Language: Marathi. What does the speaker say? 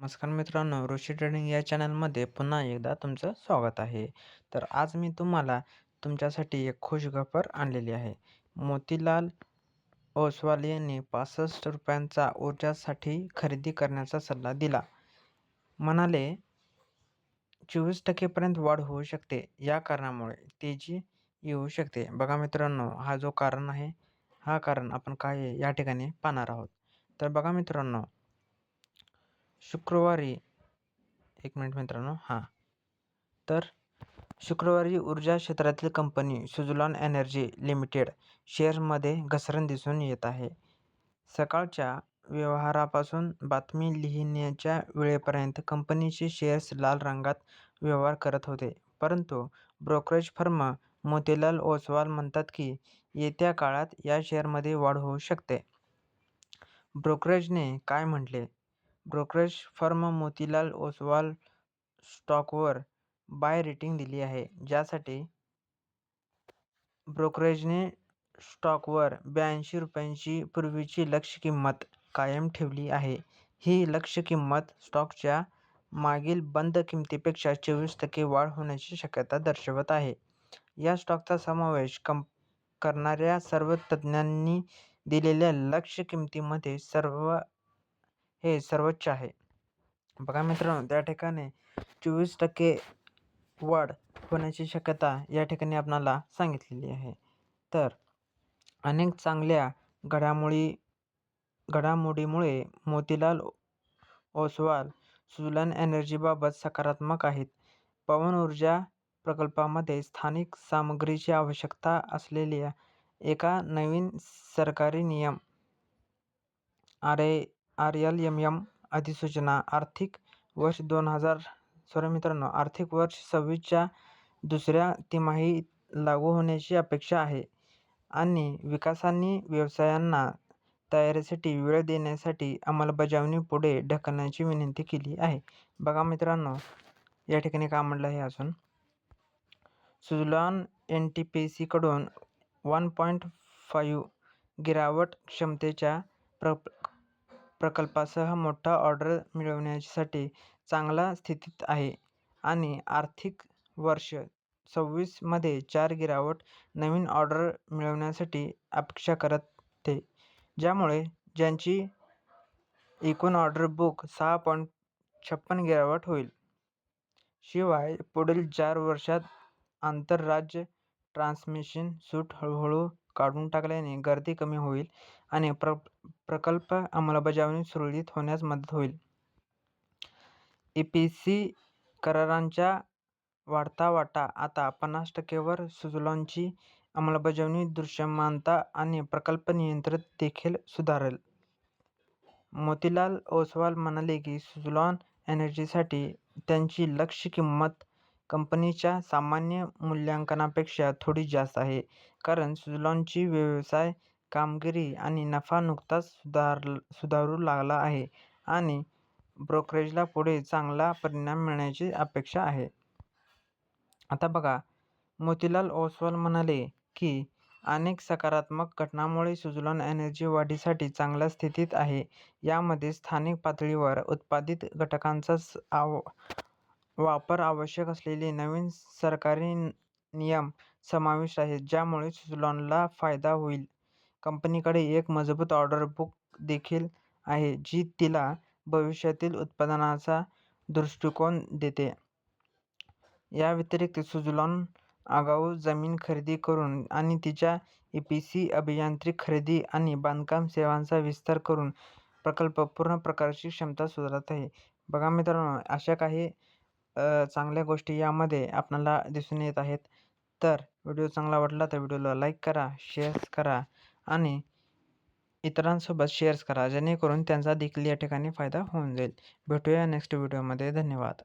नमस्कार मित्रांनो ऋषी ट्रेडिंग या चॅनलमध्ये पुन्हा एकदा तुमचं स्वागत आहे. तर आज मी तुम्हाला तुमच्यासाठी एक खुश आणलेली आहे. मोतीलाल ओसवाल यांनी पासष्ट रुपयांचा ऊर्जासाठी खरेदी करण्याचा सल्ला दिला. म्हणाले चोवीस टक्केपर्यंत वाढ होऊ शकते या कारणामुळे तेजी येऊ शकते. बघा मित्रांनो हा जो कारण आहे हा कारण आपण काय या ठिकाणी पाहणार आहोत. तर बघा मित्रांनो शुक्रवारी एक मिनिट मित्रांनो हां. तर शुक्रवारी ऊर्जा क्षेत्रातील कंपनी सुझलॉन एनर्जी लिमिटेड शेअर्समध्ये घसरण दिसून येत आहे. सकाळच्या व्यवहारापासून बातमी लिहिण्याच्या वेळेपर्यंत कंपनीचे शेअर्स लाल रंगात व्यवहार करत होते. परंतु ब्रोकरेज फर्म मोतीलाल ओसवाल म्हणतात की येत्या काळात या शेअरमध्ये वाढ होऊ शकते. ब्रोकरेजने काय म्हटले? ब्रोकरेज फर्म मोतीलाल ओसवाल स्टॉकवर बाय रेटिंग दिली आहे ज्यासाठी ब्रोकरेजने स्टॉकवर ब्याऐंशी रुपयांची पूर्वीची लक्ष्य किंमत कायम ठेवली आहे. ही लक्ष्य किंमत स्टॉकच्या मागील बंद किमतीपेक्षा चोवीस टक्के वाढ होण्याची शक्यता दर्शवत आहे. या स्टॉकचा समावेश कं करणाऱ्या सर्व तज्ज्ञांनी दिलेल्या लक्ष्य किमतीमध्ये सर्व हे सर्वोच्च आहे. बघा मित्रांनो त्या ठिकाणी चोवीस टक्के वाढ होण्याची शक्यता या ठिकाणी आपणाला सांगितलेली आहे. तर अनेक चांगल्या घडामोडी घडामोडीमुळे मोतीलाल ओसवाल सुजलान एनर्जीबाबत सकारात्मक आहेत. पवन ऊर्जा प्रकल्पामध्ये स्थानिक सामग्रीची आवश्यकता असलेल्या एका नवीन सरकारी नियम R A R L M M अधिसूचना आर्थिक वर्ष दोन हजार सॉरी मित्रांनो आर्थिक वर्ष सव्वीसच्या दुसऱ्या तिमाहीत लागू होण्याची अपेक्षा आहे आणि विकासांनी व्यवसायांना तयारीसाठी वेळ देण्यासाठी अंमलबजावणी पुढे ढकलण्याची विनंती केली आहे. बघा मित्रांनो या ठिकाणी काय म्हटलं आहे अजून. सुजलॉन एन टी पी सीकडून वन पॉईंट फाईव्ह गिरावट क्षमतेच्या प्र प्रकल्पासह मोठा ऑर्डर मिळवण्यासाठी चांगला स्थितीत आहे. आणि आर्थिक वर्ष सव्वीसमध्ये चार गिरावट नवीन ऑर्डर मिळवण्यासाठी अपेक्षा करते ज्यामुळे ज्यांची एकूण ऑर्डर बुक सहा पॉईंट छप्पन गिरावट होईल. शिवाय पुढील चार वर्षात आंतरराज्य ट्रान्समिशन सूट हळूहळू काढून टाकल्याने गर्दी कमी होईल आणि प्र प्रकल्प अंमलबजावणी सुरळीत होण्यास मदत होईल. ई पी सी करारांच्या वाढता वाटा आता पन्नास टक्केवर सुजलॉनची अंमलबजावणी दृश्यमानता आणि प्रकल्प नियंत्रण देखील सुधारेल. मोतीलाल ओसवाल म्हणाले की सुजलॉन एनर्जीसाठी त्यांची लक्ष्य किंमत कंपनीच्या सामान्य मूल्यांकनापेक्षा थोडी जास्त आहे. कारण सुझलॉनची व्यवसाय कामगिरी आणि नफा नुकताच सुधार सुधारू लागला आहे आणि ब्रोकरेजला पुढे चांगला परिणाम मिळण्याची अपेक्षा आहे. आता बघा मोतीलाल ओसवाल म्हणाले की अनेक सकारात्मक घटनांमुळे सुझलॉन एनर्जी वाढीसाठी चांगल्या स्थितीत आहे. यामध्ये स्थानिक पातळीवर उत्पादित घटकांचा आव वापर आवश्यक असलेले नवीन सरकारी नियम समाविष्ट आहेत ज्यामुळे सुलॉनला फायदा होईल. कंपनीकडे एक मजबूत ऑर्डर बुक देखील आहे जी तिला भविष्यातील उत्पादनाचा दृष्टिकोन देते. या व्यतिरिक्त सुझलॉन आगाऊ जमीन खरेदी करून आणि तिच्या ई पी सी अभियांत्रिक खरेदी आणि बांधकाम सेवांचा विस्तार करून प्रकल्प पूर्ण प्रकारची क्षमता सुधारत आहे. बघा मित्रांनो अशा काही चांगल्या गोष्टी यामध्ये आपल्याला दिसून येत आहेत. तर व्हिडिओ चांगला वाटला तर व्हिडिओला लाईक करा शेअर्स करा आणि इतरांसोबत शेअर्स करा जेणेकरून त्यांचा देखील या ठिकाणी फायदा होऊन जाईल. भेटूया नेक्स्ट व्हिडिओमध्ये. धन्यवाद.